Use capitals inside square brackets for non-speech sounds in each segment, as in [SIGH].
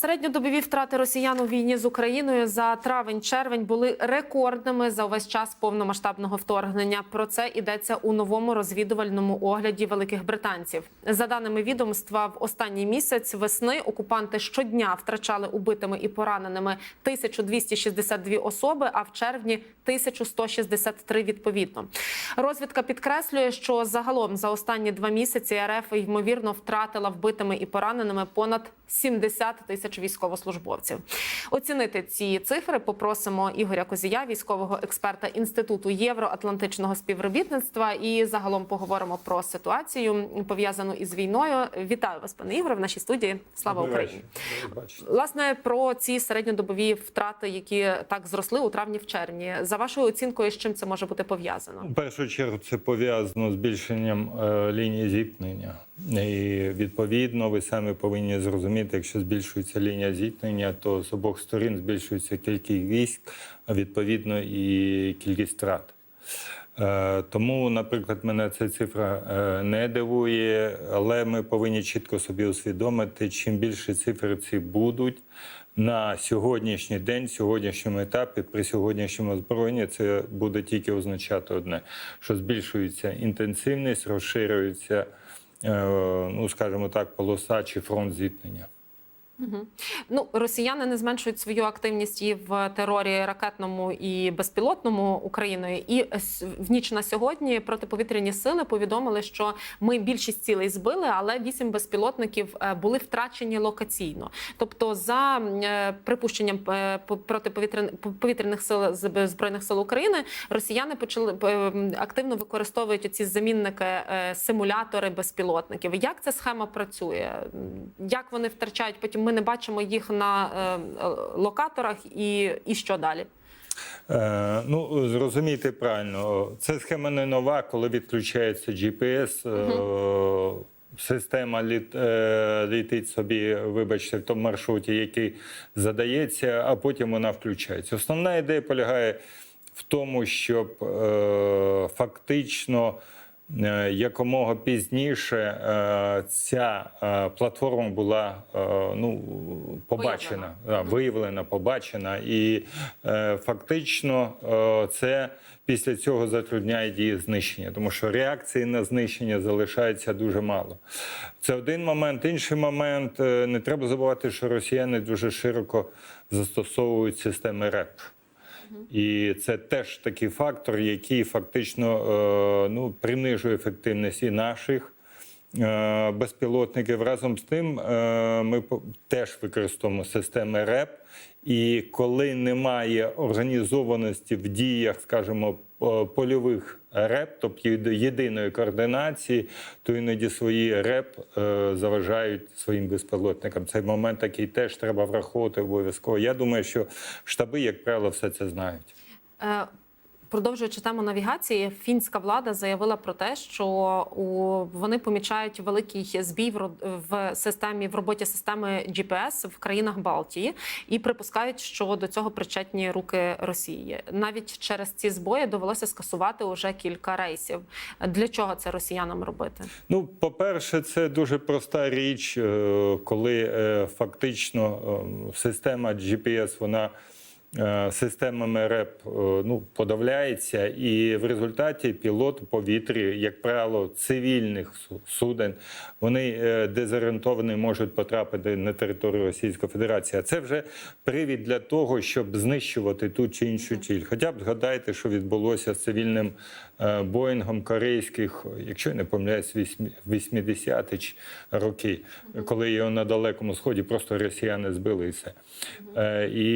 Середньодобові втрати росіян у війні з Україною за травень-червень були рекордними за увесь час повномасштабного вторгнення. Про це йдеться у новому розвідувальному огляді великих британців. За даними відомства, в останній місяць весни окупанти щодня втрачали убитими і пораненими 1262 особи, а в червні 1163 відповідно. Розвідка підкреслює, що загалом за останні два місяці РФ ймовірно втратила вбитими і пораненими понад 70 тисяч військовослужбовців. Оцінити ці цифри попросимо Ігоря Козія, військового експерта інституту євроатлантичного співробітництва. І загалом поговоримо про ситуацію пов'язану із війною. Вітаю вас, пане Ігоре, в нашій студії. Слава Україні! Власне про ці середньодобові втрати, які так зросли у травні в червні. За вашою оцінкою, з чим це може бути пов'язано? В першу чергу це пов'язано з збільшенням е, лінії зіткнення. І відповідно, ви самі повинні зрозуміти, якщо збільшується лінія зіткнення, то з обох сторін збільшується кількість військ, а відповідно і кількість втрат. Е, Тому, наприклад, мене ця цифра е, не дивує, але ми повинні чітко собі усвідомити, чим більше цифри ці будуть на сьогоднішній день, сьогоднішньому етапі, при сьогоднішньому озброєнні, це буде тільки означати одне: що збільшується інтенсивність, розширюється, ну скажімо так, полоса чи фронт зіткнення. Ну, росіяни не зменшують свою активність і в терорі ракетному і безпілотному Україною. І в ніч на сьогодні протиповітряні сили повідомили, що ми більшість цілей збили, але вісім безпілотників е, були втрачені локаційно. Тобто, за е, припущенням е, по- протиповітрян- повітряних сил збройних сил України, росіяни почали активно використовують ці замінники симулятори безпілотників. Як ця схема працює? Як вони втрачають? Потім ми не бачимо їх на е, е, локаторах, і, і що далі? Е, ну, зрозумійте правильно, це схема не нова, коли відключається GPS. е, Система літ, е, літить собі, вибачте, в тому маршруті, який задається, а потім вона включається. Основна ідея полягає в тому, щоб е, фактично якомога пізніше е, ця е, платформа була е, ну, побачена, да, виявлена, побачена, і е, фактично е, це після цього затрудняє дії знищення, тому що реакції на знищення залишається дуже мало. Це один момент. Інший момент е, не треба забувати, що росіяни дуже широко застосовують системи РЕП. І це теж такий фактор, який фактично е, ну, принижує ефективність і наших е, безпілотників. Разом з тим, е, ми теж використовуємо системи РЕП. І коли немає організованості в діях, скажімо, польових РЕП, тобто єдиної координації, то іноді свої РЕП е, заважають своїм безпілотникам. Цей момент такий теж треба враховувати обов'язково. Я думаю, що штаби, як правило, все це знають. Продовжуючи тему навігації, фінська влада заявила про те, що вони помічають великий збій в системі в роботі системи GPS в країнах Балтії і припускають, що до цього причетні руки Росії. Навіть через ці збої довелося скасувати уже кілька рейсів. Для чого це росіянам робити? Ну, по-перше, це дуже проста річ, е, коли е, фактично е, система GPS, вона системами РЕП е, ну, подавляється, і в результаті пілот у повітрі, як правило, цивільних суден, вони е, дезорієнтовані можуть потрапити на територію Російської Федерації. А це вже привід для того, щоб знищувати ту чи іншу ціль. Хоча б згадайте, що відбулося з цивільним е, Боїнгом корейських, якщо я не помиляюсь, вісьмі- 80-ті роки, коли його на далекому сході просто росіяни збили і все. Е, І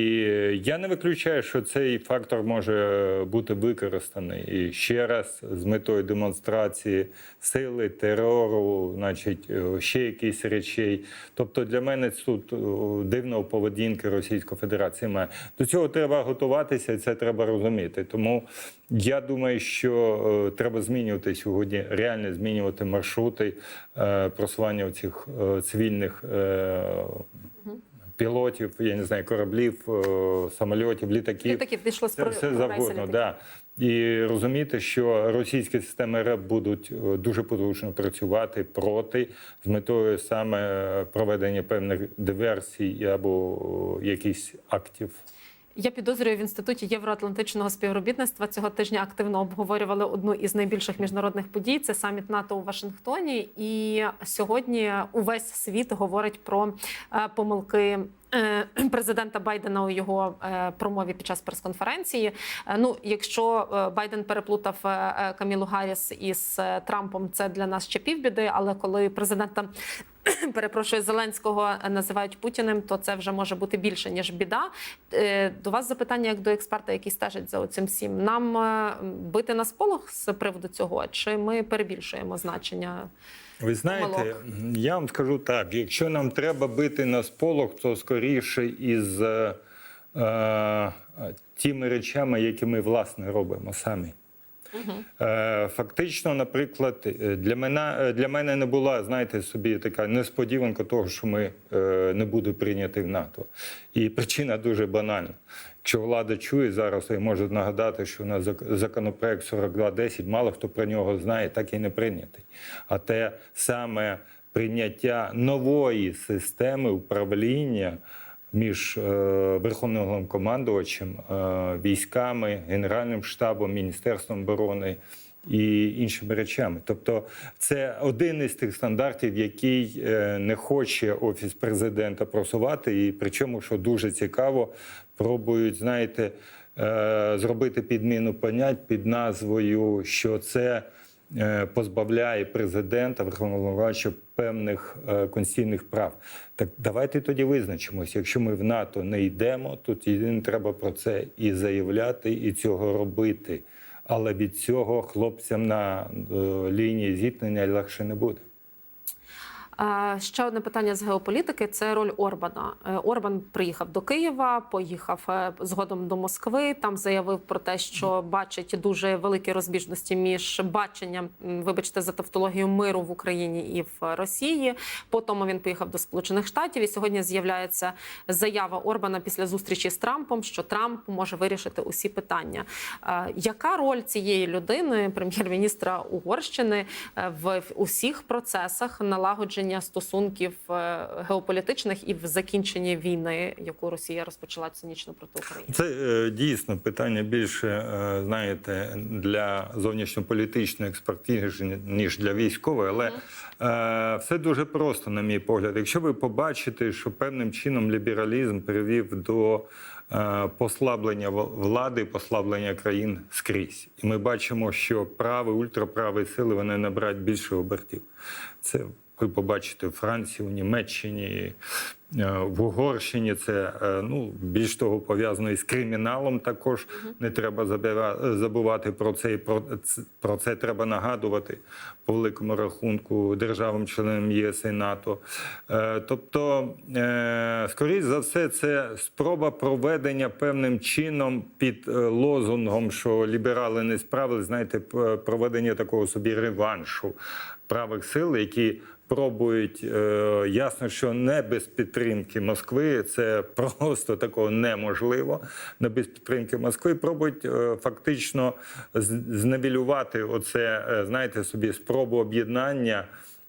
я не виключаю, що цей фактор може бути використаний і ще раз з метою демонстрації сили, терору, значить, е, ще якісь речей. Тобто для мене тут е, дивного поведінки Російської Федерації має. До цього треба готуватися, і це треба розуміти. Тому я думаю, що е, треба змінювати сьогодні, реально змінювати маршрути е, просування цих цивільних е, пілотів, я не знаю, кораблів, е, самольотів, літаків. Літаків дійшло з все завгодно, да. І розуміти, що російські системи РЕП будуть дуже потужно працювати проти з метою саме проведення певних диверсій або якихось актів. Я підозрюю в інституті євроатлантичного співробітництва цього тижня активно обговорювали одну із найбільших міжнародних подій. Це саміт НАТО у Вашингтоні. І сьогодні увесь світ говорить про е, помилки. Е, [CLEARS THROAT] Президента Байдена у його е, промові під час прес-конференції. Е, Ну, якщо Байден переплутав Камілу Гарріс із Трампом, це для нас ще півбіди. Але коли президента [CLEARS THROAT] перепрошую Зеленського називають Путіним, то це вже може бути більше ніж біда. До вас запитання як до експерта, який стежить за цим всім. Нам бити на сполох з приводу цього, чи ми перебільшуємо значення? Ви знаєте, Помилок. я вам скажу так: якщо нам треба бити на сполох, то скоріше із е, е, тими речами, які ми власне робимо самі. Е, Фактично, наприклад, е, для мене, е, для мене не була, знаєте, собі така несподіванка того, що ми не будемо прийняті в НАТО. І причина дуже банальна. Якщо влада чує зараз, я можу нагадати, що у нас зак- законопроект 4210, мало хто про нього знає, так і не прийнятий. А те саме прийняття нової системи управління між е, верховним головнокомандувачем, е, військами, генеральним штабом, міністерством оборони і іншими речами. Тобто, це один із тих стандартів, який е, не хоче офіс президента просувати, і причому, що дуже цікаво, пробують, знаєте, зробити підміну понять під назвою, що це позбавляє президента Верховного головнокомандувача певних е, конституційних прав. Так давайте тоді визначимося. Якщо ми в НАТО не йдемо, тоді не треба про це і заявляти, і цього робити. Але від цього хлопцям на е, лінії зіткнення легше не буде. Ще одне питання з геополітики це роль Орбана. Е, Орбан приїхав до Києва, поїхав е, згодом до Москви. Там заявив про те, що бачить дуже великі розбіжності між баченням, вибачте, за тавтологію миру в Україні і в Росії. Потім він поїхав до Сполучених Штатів. І сьогодні з'являється заява Орбана після зустрічі з Трампом, що Трамп може вирішити усі питання. Е, Яка роль цієї людини, прем'єр-міністра Угорщини, в усіх процесах налагодження стосунків е, геополітичних і в закінченні війни, яку Росія розпочала цинічно проти України? Це е, дійсно питання більше, е, знаєте, для зовнішньополітичної експертизи, ніж для військової, але е, все дуже просто, на мій погляд. Якщо ви побачите, що певним чином лібералізм привів до послаблення влади, послаблення країн скрізь, і ми бачимо, що праві, ультраправі сили вони набирають більше обертів. Це ви побачите в Франції, у Німеччині, е, в Угорщині. Це е, ну більш того пов'язано із криміналом. Також не треба забувати про це. І про це про це треба нагадувати по великому рахунку державам-членам ЄС і НАТО. Е, Тобто, скоріш за все, це спроба проведення певним чином під лозунгом, що ліберали не справили, знаєте, проведення такого собі реваншу правих сил, які пробують е, ясно, що не без підтримки Москви, це [LAUGHS] просто такого неможливо. Не без підтримки Москви пробують е, фактично зневілювати оце, е, знаєте, собі спробу об'єднання.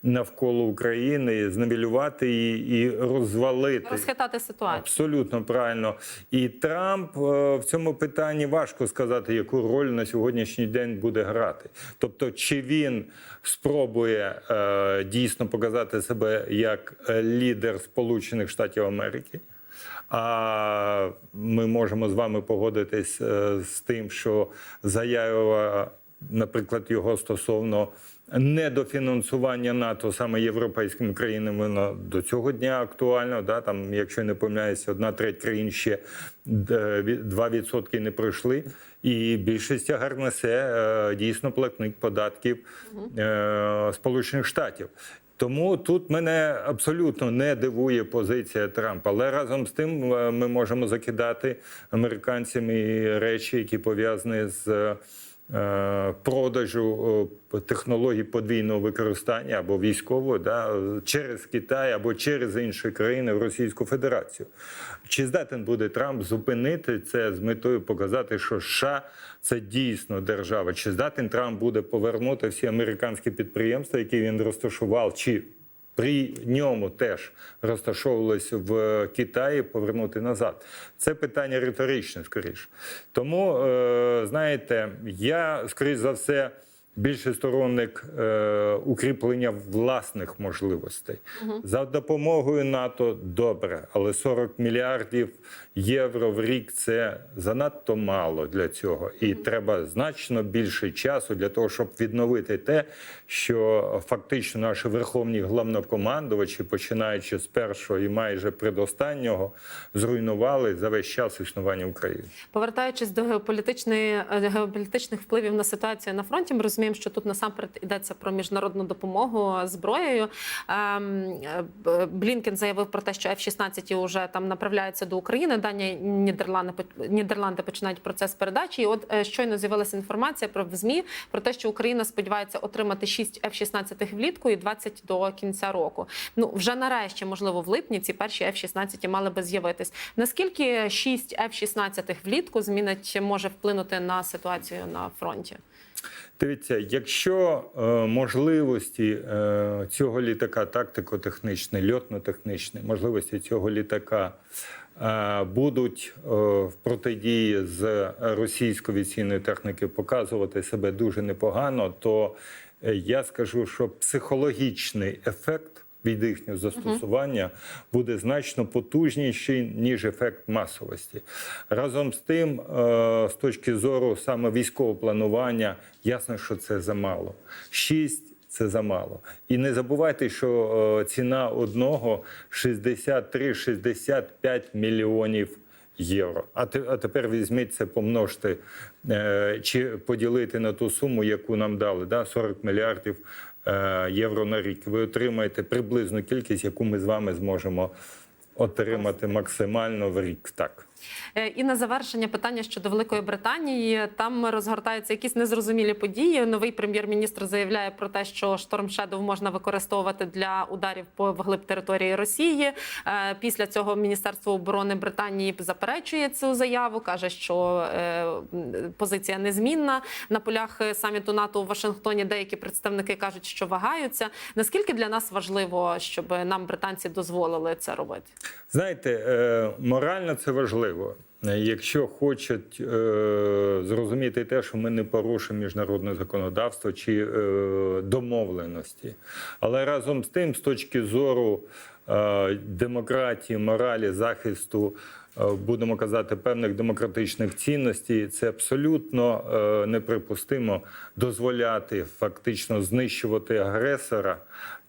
Навколо України зневелювати її і розвалити Розхитати ситуацію. Абсолютно правильно. І Трамп е, в цьому питанні важко сказати, яку роль на сьогоднішній день буде грати. Тобто, чи він спробує е, дійсно показати себе як е, лідер Сполучених Штатів Америки. А ми можемо з вами погодитись з тим, що заява, наприклад, його стосовно недофінансування НАТО саме європейськими країнами, воно до цього дня актуально. Да? Там, якщо не помиляюся, одна треть країн ще е, ві- 2% не пройшли. І більшість тягар несе е, дійсно платник податків е, Сполучених Штатів. Тому тут мене абсолютно не дивує позиція Трампа. Але разом з тим е, ми можемо закидати американцям і речі, які пов'язані з е, продажу е, технологій подвійного використання або військового да, е, через Китай або через інші країни в Російську Федерацію. Чи здатен буде Трамп зупинити це з метою показати, що США це дійсно держава? Чи здатен Трамп буде повернути всі американські підприємства, які він розташував, чи при ньому теж розташовувалось в Китаї, повернути назад. Це питання риторичне, скоріше. Тому, е, знаєте, я, скоріш за все, більше сторонник е, укріплення власних можливостей. За допомогою НАТО добре, але 40 мільярдів євро в рік це занадто мало для цього. І треба значно більше часу для того, щоб відновити те, що фактично наші верховні головнокомандувачі, починаючи з першого і майже предостаннього, зруйнували за весь час існування України. Повертаючись до геополітичної е, геополітичних впливів на ситуацію на фронті, ми розуміємо, що тут насамперед йдеться про міжнародну допомогу зброєю. Ем, Блінкен заявив про те, що F-16 вже там направляються до України. Данія Нідерланди Нідерланди починають процес передачі. І от е, щойно з'явилася інформація про в змі про те, що Україна сподівається отримати 6 F-16 влітку і 20 до кінця року. Ну вже нарешті, можливо, в липні ці перші F-16 мали би з'явитись. Наскільки 6 F-16 влітку змінить може вплинути на ситуацію на фронті? Дивіться, якщо е, можливості е, цього літака, тактико-технічний, льотно-технічний, можливості цього літака е, будуть е, в протидії з російської цінної техніки показувати себе дуже непогано, то е, я скажу, що психологічний ефект. Від їхнього застосування буде значно потужніший ніж ефект масовості. Разом з тим, е, з точки зору саме військового планування, ясно, що це замало. Шість це замало. І не забувайте, що е, ціна одного 63-65 мільйонів євро. А, те- а тепер візьміть це, помножте е, чи поділити на ту суму, яку нам дали, да, 40 мільярдів е, євро на рік. Ви отримаєте приблизну кількість, яку ми з вами зможемо отримати максимально в рік. Так. Е, І на завершення питання щодо Великої Британії. Там розгортаються якісь незрозумілі події. Новий прем'єр-міністр заявляє про те, що шторм Шедов можна використовувати для ударів по вглиб території Росії. Е, Після цього Міністерство оборони Британії заперечує цю заяву, каже, що е, позиція незмінна. На полях саміту НАТО у Вашингтоні деякі представники кажуть, що вагаються. Наскільки для нас важливо, щоб нам британці дозволили це робити? Знаєте, морально це важливо. Е, Якщо хочуть е, зрозуміти те, що ми не порушимо міжнародне законодавство чи е, домовленості. Але разом з тим, з точки зору е, демократії, моралі, захисту, е, будемо казати, певних демократичних цінностей, це абсолютно е, неприпустимо дозволяти фактично знищувати агресора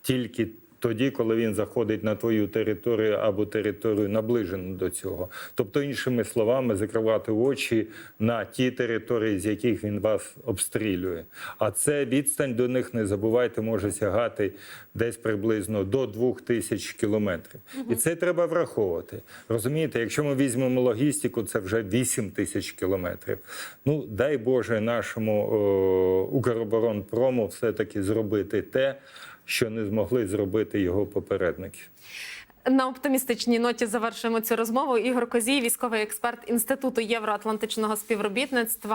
тільки тоді, коли він заходить на твою територію або територію наближену до цього. Тобто, іншими словами, закривати очі на ті території, з яких він вас обстрілює. А це відстань до них, не забувайте, може сягати десь приблизно до двох тисяч кілометрів. І це треба враховувати. Розумієте, якщо ми візьмемо логістику, це вже 8 тисяч кілометрів. Ну, дай Боже, нашому о, Укроборонпрому все-таки зробити те, що не змогли зробити його попередники. На оптимістичній ноті завершуємо цю розмову. Ігор Козій, військовий експерт Інституту євроатлантичного співробітництва.